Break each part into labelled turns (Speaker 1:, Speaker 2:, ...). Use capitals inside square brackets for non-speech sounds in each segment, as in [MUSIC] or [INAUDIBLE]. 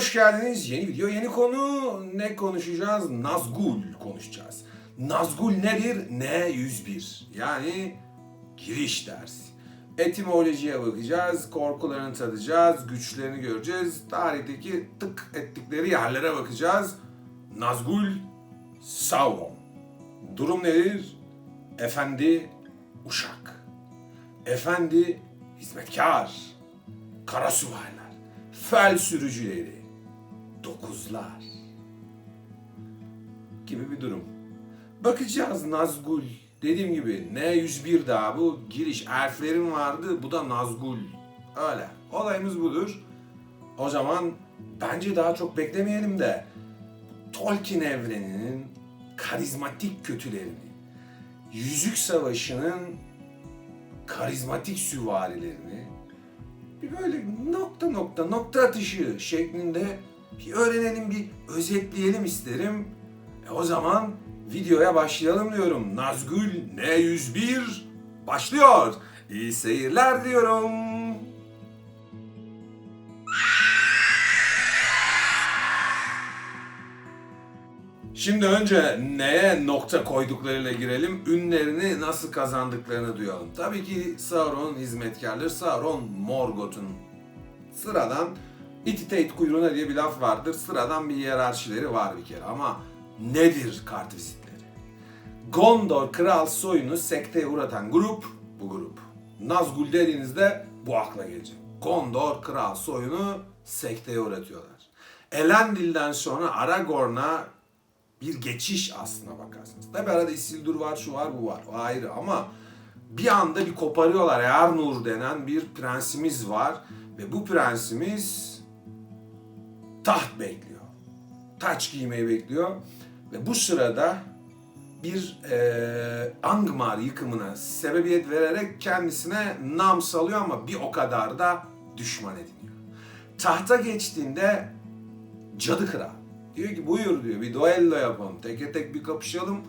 Speaker 1: hoş geldiniz. Yeni video, yeni konu. Ne konuşacağız? Nazgul konuşacağız. Nazgul nedir? N101. Yani giriş dersi. Etimolojiye bakacağız, korkularını tadacağız, güçlerini göreceğiz. Tarihteki tık ettikleri yerlere bakacağız. Nazgul, Sauron. Durum nedir? Efendi, uşak. Efendi, hizmetkar. Kara süvariler, fel sürücüleri, dokuzlar gibi bir durum. Bakacağız Nazgul. Dediğim gibi N101 daha bu giriş harflerim vardı. Bu da Nazgul. Öyle. Olayımız budur. O zaman bence daha çok beklemeyelim de Tolkien evreninin karizmatik kötülerini, Yüzük Savaşı'nın karizmatik süvarilerini bir böyle nokta nokta nokta atışı şeklinde bir öğrenelim, bir özetleyelim isterim. E o zaman videoya başlayalım diyorum. Nazgul N101 başlıyor. İyi seyirler diyorum. Şimdi önce neye nokta koyduklarıyla girelim, ünlerini nasıl kazandıklarını duyalım. Tabii ki Sauron'un hizmetkarları, Sauron Morgoth'un sıradan ititate kuyruğuna diye bir laf vardır. Sıradan bir hiyerarşileri var bir kere ama nedir kartvizitleri? Gondor kral soyunu sekteye uğratan grup bu grup. Nazgul dediğinizde bu akla gelecek. Gondor kral soyunu sekteye uğratıyorlar. Elendil'den sonra Aragorn'a bir geçiş aslına bakarsınız. Tabi arada Isildur var, şu var, bu var. O ayrı ama bir anda bir koparıyorlar. Earnur denen bir prensimiz var. Ve bu prensimiz taht bekliyor. Taç giymeyi bekliyor. Ve bu sırada bir e, Angmar yıkımına sebebiyet vererek kendisine nam salıyor ama bir o kadar da düşman ediniyor. Tahta geçtiğinde Cadı Kral Diyor ki buyur diyor bir duello yapalım. Teke tek bir kapışalım.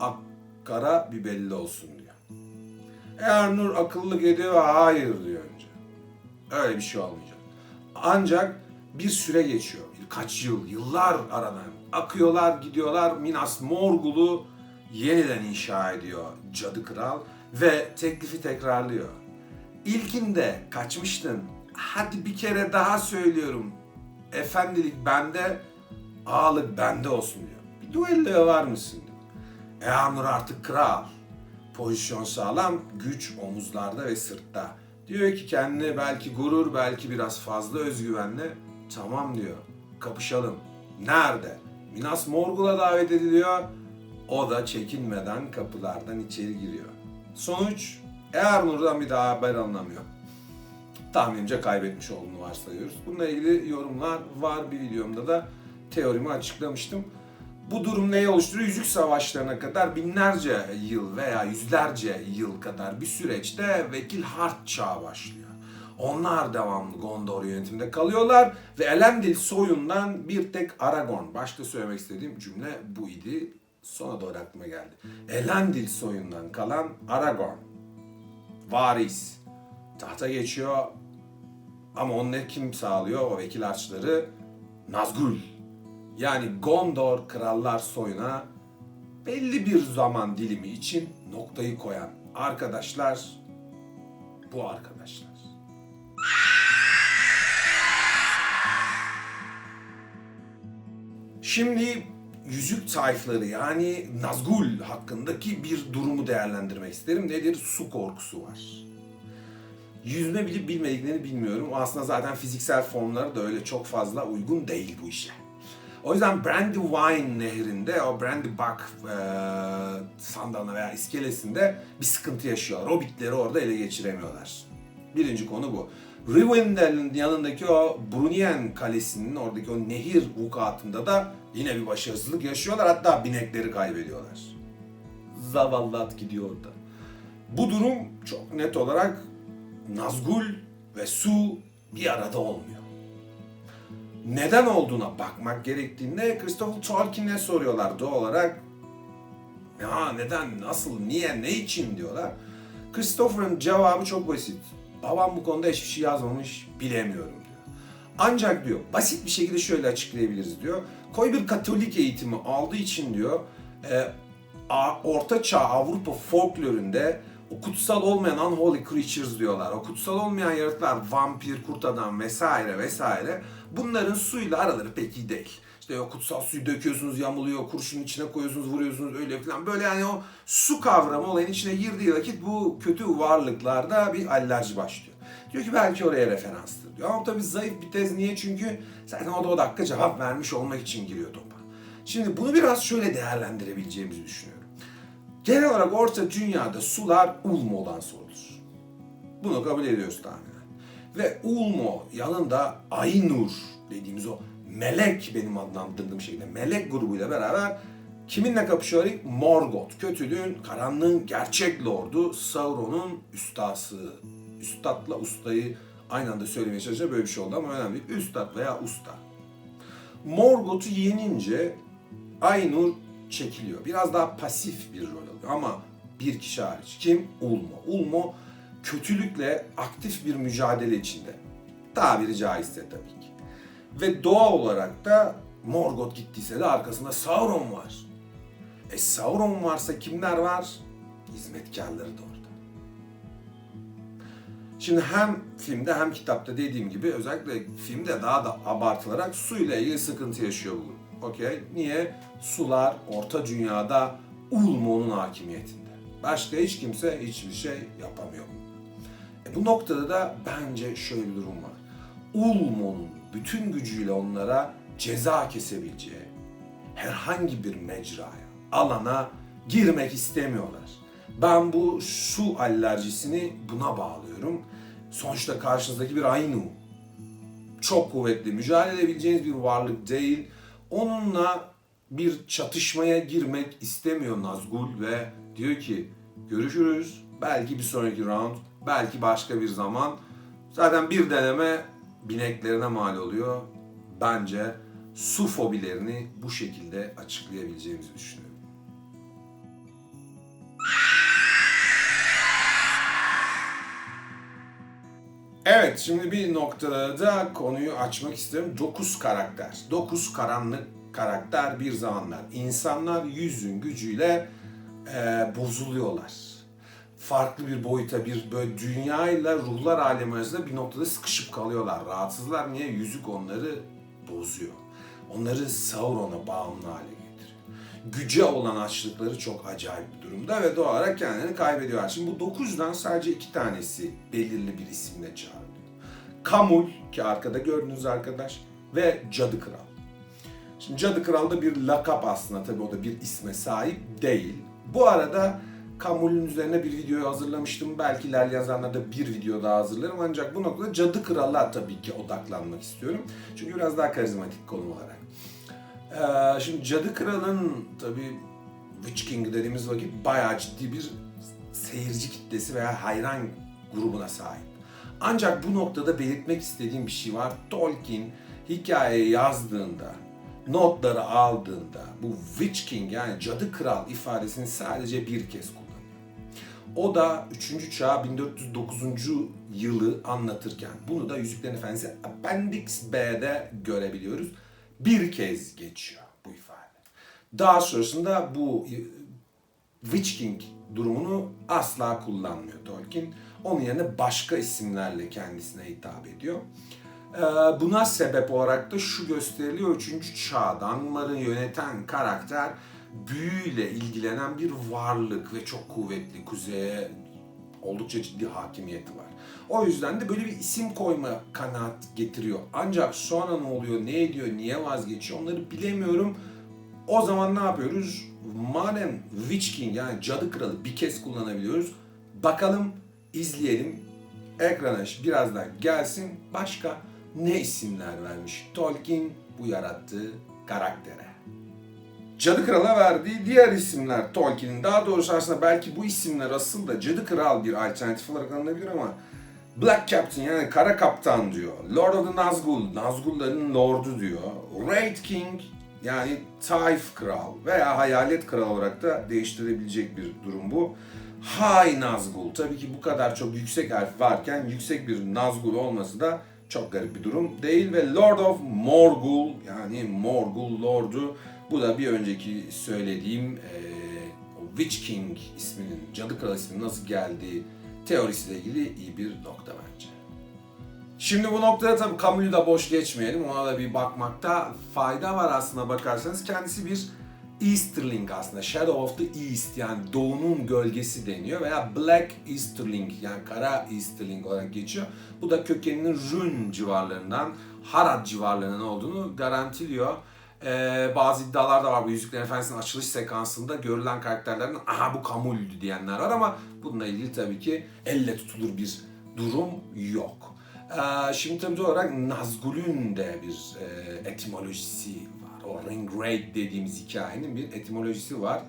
Speaker 1: Ak kara bir belli olsun diyor. Eğer Nur akıllık ediyor hayır diyor önce. Öyle bir şey olmayacak. Ancak bir süre geçiyor. Birkaç yıl, yıllar aradan. Akıyorlar, gidiyorlar. Minas Morgul'u yeniden inşa ediyor Cadı Kral ve teklifi tekrarlıyor. İlkinde kaçmıştın. Hadi bir kere daha söylüyorum. Efendilik bende, ağalık bende olsun diyor. Bir duelloya var mısın diyor. Eamur artık kral. Pozisyon sağlam, güç omuzlarda ve sırtta. Diyor ki kendine belki gurur, belki biraz fazla özgüvenle. Tamam diyor, kapışalım. Nerede? Minas Morgul'a davet ediliyor. O da çekinmeden kapılardan içeri giriyor. Sonuç, Earnur'dan bir daha haber alınamıyor tahminimce kaybetmiş olduğunu varsayıyoruz. Bununla ilgili yorumlar var bir videomda da teorimi açıklamıştım. Bu durum neyi oluşturuyor? Yüzük savaşlarına kadar binlerce yıl veya yüzlerce yıl kadar bir süreçte Vekil Hart çağı başlıyor. Onlar devamlı Gondor yönetiminde kalıyorlar ve Elendil soyundan bir tek Aragorn. Başta söylemek istediğim cümle bu idi. Sonra doğru aklıma geldi. Elendil soyundan kalan Aragorn. Varis. Tahta geçiyor ama onu ne kim sağlıyor o vekil harçları? Nazgul. Yani Gondor krallar soyuna belli bir zaman dilimi için noktayı koyan arkadaşlar bu arkadaşlar. Şimdi yüzük tayfları yani Nazgul hakkındaki bir durumu değerlendirmek isterim. Nedir? Su korkusu var. Yüzme bilip bilmediklerini bilmiyorum. Aslında zaten fiziksel formları da öyle çok fazla uygun değil bu işe. O yüzden Brandywine nehrinde o Brandybuck e, sandalına veya iskelesinde bir sıkıntı yaşıyorlar. Hobbitleri orada ele geçiremiyorlar. Birinci konu bu. Rivendell'in yanındaki o Brunien Kalesi'nin oradaki o nehir vukuatında da yine bir başarısızlık yaşıyorlar. Hatta binekleri kaybediyorlar. Zavallı at gidiyor orada. Bu durum çok net olarak Nazgul ve su bir arada olmuyor. Neden olduğuna bakmak gerektiğinde Christopher Tolkien'e soruyorlar doğal olarak. Ya neden, nasıl, niye, ne için diyorlar. Christopher'ın cevabı çok basit. Babam bu konuda hiçbir şey yazmamış, bilemiyorum diyor. Ancak diyor basit bir şekilde şöyle açıklayabiliriz diyor. Koy bir Katolik eğitimi aldığı için diyor e, Orta Çağ Avrupa folkloründe o kutsal olmayan unholy creatures diyorlar. O kutsal olmayan yaratıklar, vampir, kurt adam vesaire vesaire. Bunların suyla araları pek iyi değil. İşte o kutsal suyu döküyorsunuz, yamuluyor, kurşunun içine koyuyorsunuz, vuruyorsunuz öyle falan. Böyle yani o su kavramı olayın içine girdiği vakit bu kötü varlıklarda bir alerji başlıyor. Diyor ki belki oraya referanstır diyor. Ama tabii zayıf bir tez niye? Çünkü zaten o da o dakika cevap vermiş olmak için giriyor topa. Şimdi bunu biraz şöyle değerlendirebileceğimizi düşünüyorum. Genel olarak orta dünyada sular Ulmo'dan sorulur. Bunu kabul ediyoruz tahminen. Ve Ulmo yanında Aynur dediğimiz o melek benim adlandırdığım şekilde melek grubuyla beraber kiminle kapışıyor? Morgoth. Kötülüğün, karanlığın gerçek lordu Sauron'un üstası. Üstadla ustayı aynı anda söylemeye çalışacağım böyle bir şey oldu ama önemli değil. Üstad veya usta. Morgoth'u yenince Aynur çekiliyor. Biraz daha pasif bir rol alıyor ama bir kişi hariç. Kim? Ulmo. Ulmo kötülükle aktif bir mücadele içinde. Tabiri caizse tabii ki. Ve doğal olarak da Morgoth gittiyse de arkasında Sauron var. E Sauron varsa kimler var? Hizmetkarları da orada. Şimdi hem filmde hem kitapta dediğim gibi özellikle filmde daha da abartılarak suyla ilgili sıkıntı yaşıyor bu. Okey. Niye? Sular orta dünyada Ulmo'nun hakimiyetinde. Başka hiç kimse hiçbir şey yapamıyor. E bu noktada da bence şöyle bir durum var. Ulmo'nun bütün gücüyle onlara ceza kesebileceği herhangi bir mecraya, alana girmek istemiyorlar. Ben bu su alerjisini buna bağlıyorum. Sonuçta karşınızdaki bir Ainu. Çok kuvvetli, mücadele edebileceğiniz bir varlık değil. Onunla bir çatışmaya girmek istemiyor Nazgul ve diyor ki görüşürüz. Belki bir sonraki round, belki başka bir zaman. Zaten bir deneme bineklerine mal oluyor. Bence su fobilerini bu şekilde açıklayabileceğimizi düşünüyorum. Evet, şimdi bir noktada da konuyu açmak istiyorum. 9 karakter. 9 karanlık karakter bir zamanlar. İnsanlar yüzün gücüyle e, bozuluyorlar. Farklı bir boyuta, bir böyle dünyayla ruhlar alemi arasında bir noktada sıkışıp kalıyorlar. Rahatsızlar. Niye? Yüzük onları bozuyor. Onları Sauron'a bağımlı hale getiriyor. Güce olan açlıkları çok acayip bir durumda ve doğal olarak kendilerini kaybediyorlar. Şimdi bu dokuzdan sadece iki tanesi belirli bir isimle çağrılıyor. Kamul ki arkada gördüğünüz arkadaş ve Cadı Kral. Şimdi Cadı Kral da bir lakap aslında tabii o da bir isme sahip değil. Bu arada Kamul'ün üzerine bir video hazırlamıştım. Belki ilerleyen zamanlarda bir video daha hazırlarım. Ancak bu noktada Cadı Kral'a tabii ki odaklanmak istiyorum. Çünkü biraz daha karizmatik konum olarak. Ee, şimdi Cadı Kral'ın tabii Witch King dediğimiz vakit bayağı ciddi bir seyirci kitlesi veya hayran grubuna sahip. Ancak bu noktada belirtmek istediğim bir şey var. Tolkien hikayeyi yazdığında, notları aldığında bu Witch King yani Cadı Kral ifadesini sadece bir kez kullanıyor. O da 3. çağ 1409. yılı anlatırken bunu da Yüzüklerin Efendisi Appendix B'de görebiliyoruz. Bir kez geçiyor bu ifade. Daha sonrasında bu Witch King durumunu asla kullanmıyor Tolkien. Onun yerine başka isimlerle kendisine hitap ediyor. Ee, Buna sebep olarak da şu gösteriliyor. 3. çağdan yöneten karakter büyüyle ilgilenen bir varlık ve çok kuvvetli kuzeye oldukça ciddi hakimiyeti var. O yüzden de böyle bir isim koyma kanaat getiriyor. Ancak sonra ne oluyor, ne ediyor, niye vazgeçiyor onları bilemiyorum. O zaman ne yapıyoruz? Madem Witch King yani Cadı Kralı bir kez kullanabiliyoruz. Bakalım, izleyelim. Ekrana birazdan gelsin. Başka ne isimler vermiş Tolkien bu yarattığı karaktere? Cadı Kral'a verdiği diğer isimler Tolkien'in. Daha doğrusu aslında belki bu isimler asıl da Cadı Kral bir alternatif olarak alınabilir ama Black Captain yani Kara Kaptan diyor. Lord of the Nazgul, Nazgulların Lordu diyor. Raid King yani Taif Kral veya Hayalet Kral olarak da değiştirebilecek bir durum bu. High Nazgul. Tabii ki bu kadar çok yüksek harf varken yüksek bir Nazgul olması da çok garip bir durum değil ve Lord of Morgul yani Morgul Lord'u bu da bir önceki söylediğim o Witch King isminin, Cadı Kral isminin nasıl geldiği teorisiyle ilgili iyi bir nokta bence. Şimdi bu noktada tabii Camus'u da boş geçmeyelim. Ona da bir bakmakta fayda var aslında bakarsanız. Kendisi bir Easterling aslında. Shadow of the East yani doğunun gölgesi deniyor veya Black Easterling yani kara Easterling olarak geçiyor. Bu da kökeninin Rün civarlarından, Harad civarlarından olduğunu garantiliyor. Ee, bazı iddialar da var bu Yüzüklerin Efendisi'nin açılış sekansında görülen karakterlerin aha bu Kamul'dü diyenler var ama bununla ilgili tabii ki elle tutulur bir durum yok. Ee, şimdi tabii olarak Nazgul'ün de bir e, etimolojisi var. O Ringrade dediğimiz hikayenin bir etimolojisi var.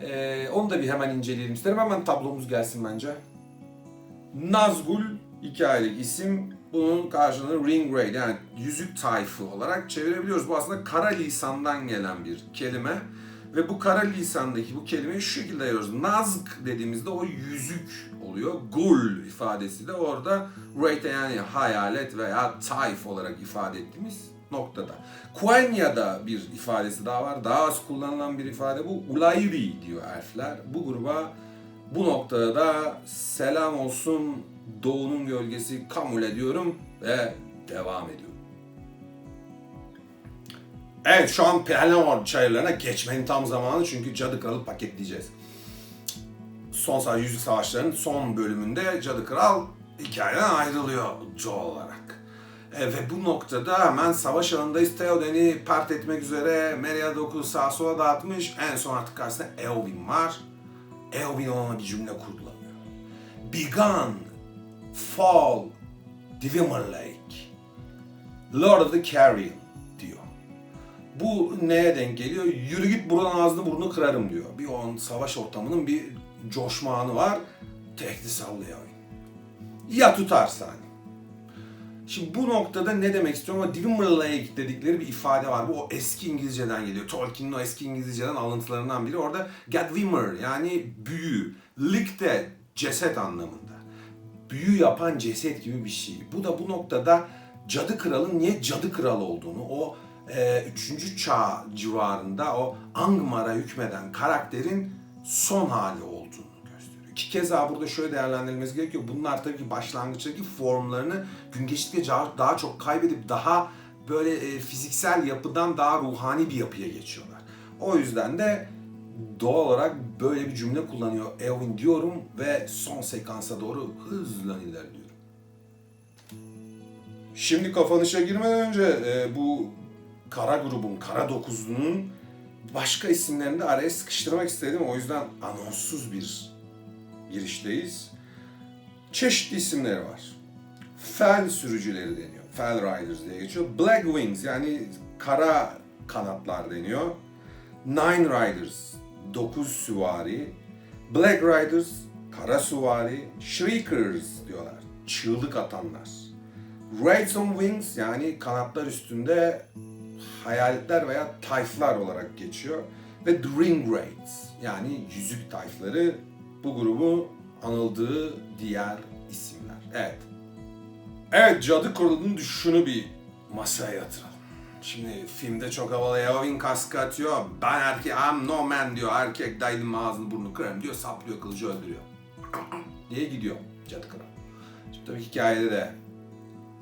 Speaker 1: Ee, onu da bir hemen inceleyelim isterim. Hemen tablomuz gelsin bence. Nazgul hikayelik isim. Bunun karşılığını Ringrade yani yüzük tayfı olarak çevirebiliyoruz. Bu aslında kara lisandan gelen bir kelime. Ve bu kara lisandaki bu kelimeyi şu şekilde ayırıyoruz. Nazg dediğimizde o yüzük oluyor. Gul ifadesi de orada Raid yani hayalet veya tayf olarak ifade ettiğimiz noktada. Quenya'da bir ifadesi daha var. Daha az kullanılan bir ifade bu. Ulayri diyor elfler. Bu gruba bu noktada da selam olsun doğunun gölgesi Kamul ediyorum ve devam ediyorum. Evet şu an Pelennor çayırlarına geçmenin tam zamanı çünkü Cadı Kralı paketleyeceğiz. Son sadece Yüzük Savaşları'nın son bölümünde Cadı Kral hikayeden ayrılıyor Joe olarak. E, ve bu noktada hemen savaş alanındayız. Theoden'i part etmek üzere Meriadoc oku sağa sola dağıtmış. En son artık karşısında Eowyn var. Eowyn ona bir cümle kurdulamıyor. Begun, fall, Divimmer Lake, Lord of the Carrion diyor. Bu neye denk geliyor? Yürü git buranın ağzını burnunu kırarım diyor. Bir on savaş ortamının bir coşma anı var. Tehdit sallıyor. Ya tutarsa hani. Şimdi bu noktada ne demek istiyorum ama Divimmer Lake dedikleri bir ifade var. Bu o eski İngilizceden geliyor. Tolkien'in o eski İngilizceden alıntılarından biri. Orada Gadwimmer yani büyü. Lik de ceset anlamında. Büyü yapan ceset gibi bir şey. Bu da bu noktada Cadı Kral'ın niye Cadı Kral olduğunu, o e, 3. çağ civarında o Angmar'a hükmeden karakterin son hali olduğunu gösteriyor. Ki keza burada şöyle değerlendirilmesi gerekiyor. Bunlar tabii ki başlangıçtaki formlarını gün geçtikçe daha, çok kaybedip daha böyle e, fiziksel yapıdan daha ruhani bir yapıya geçiyorlar. O yüzden de doğal olarak böyle bir cümle kullanıyor Eowyn diyorum ve son sekansa doğru hızla ilerliyorum. Şimdi kapanışa girmeden önce e, bu kara grubun, kara dokuzlunun başka isimlerini de araya sıkıştırmak istedim. O yüzden anonssuz bir girişteyiz. Çeşitli isimleri var. Fel sürücüleri deniyor. Fel Riders diye geçiyor. Black Wings yani kara kanatlar deniyor. Nine Riders, dokuz süvari. Black Riders, kara süvari. Shriekers diyorlar, çığlık atanlar. Raids on Wings yani kanatlar üstünde hayaletler veya tayflar olarak geçiyor. Ve The Ring Raids yani yüzük tayfları bu grubu anıldığı diğer isimler. Evet. Evet Cadı Kurulu'nun düşüşünü bir masaya yatıralım. Şimdi filmde çok havalı Eowyn kaskı atıyor. Ben erkek, I'm no man diyor. Erkek dayının ağzını burnunu kırarım diyor. Saplıyor kılıcı öldürüyor. [CLEARS THROAT] diye gidiyor Cadı Kral. Şimdi tabii hikayede de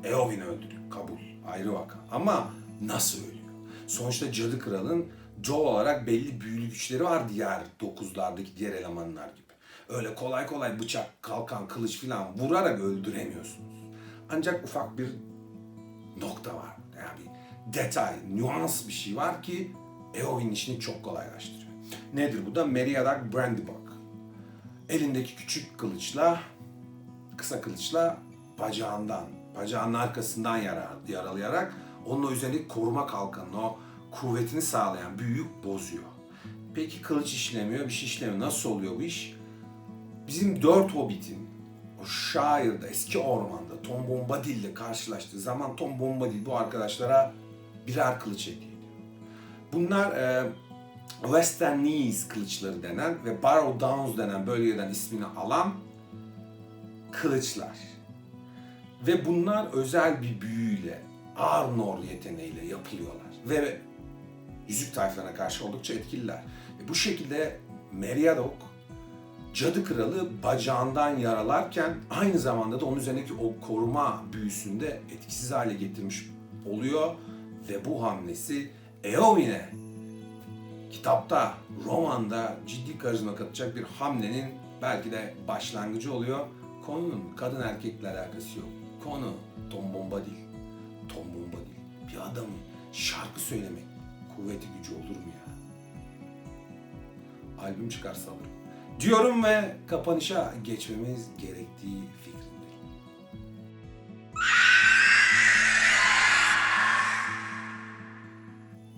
Speaker 1: Eowyn öldürüyor. Kabul. Ayrı vaka. Ama nasıl ölüyor? Sonuçta Cadı Kral'ın Joe olarak belli büyülü güçleri var diğer dokuzlardaki diğer elemanlar gibi. Öyle kolay kolay bıçak, kalkan, kılıç falan vurarak öldüremiyorsunuz. Ancak ufak bir nokta var. Yani detay, nüans bir şey var ki Eowyn işini çok kolaylaştırıyor. Nedir bu da? Meriadoc Brandybuck. Elindeki küçük kılıçla, kısa kılıçla bacağından, bacağının arkasından yarar, yaralayarak onun üzerindeki koruma kalkanını, o kuvvetini sağlayan büyüyü bozuyor. Peki kılıç işlemiyor, bir şey işlemiyor. Nasıl oluyor bu iş? Bizim dört hobbitin o Shire'da, eski ormanda Tom Bombadil ile karşılaştığı zaman Tom Bombadil bu arkadaşlara birer kılıç hediye ediyor. Bunlar e, Western Knees kılıçları denen ve Barrow Downs denen bölgeden ismini alan kılıçlar. Ve bunlar özel bir büyüyle, Arnor yeteneğiyle yapılıyorlar. Ve yüzük tayflarına karşı oldukça etkililer. Ve bu şekilde Meriadoc Cadı Kralı bacağından yaralarken aynı zamanda da onun üzerindeki o koruma büyüsünü de etkisiz hale getirmiş oluyor. Ve bu hamlesi Eowyn'e kitapta, romanda ciddi karizma katacak bir hamlenin belki de başlangıcı oluyor. Konunun kadın erkekle alakası yok. Konu Tom Bomba değil. Tom Bomba değil. Bir adamın şarkı söylemek kuvveti gücü olur mu ya? Albüm çıkarsa alırım. Diyorum ve kapanışa geçmemiz gerektiği fikrindeyim.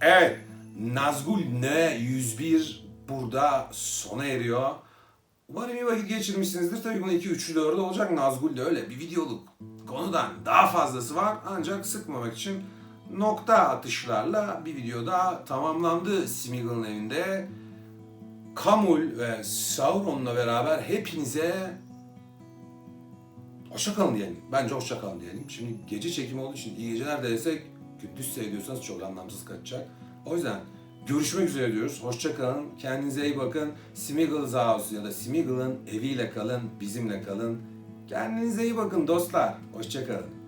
Speaker 1: Evet, Nazgul Ne 101 burada sona eriyor. Umarım iyi vakit geçirmişsinizdir. Tabii bunun 2, 3'ü 4'ü olacak. Nazgul de öyle bir videoluk konudan daha fazlası var. Ancak sıkmamak için nokta atışlarla bir video daha tamamlandı Smeagol'un evinde. Kamul ve Sauron'la beraber hepinize hoşça kalın diyelim. Bence hoşça kalın diyelim. Şimdi gece çekimi olduğu için iyi geceler de gündüz seyrediyorsanız çok anlamsız kaçacak. O yüzden görüşmek üzere diyoruz. Hoşça kalın. Kendinize iyi bakın. Smeagol's House ya da Smeagol'ın eviyle kalın, bizimle kalın. Kendinize iyi bakın dostlar. Hoşça kalın.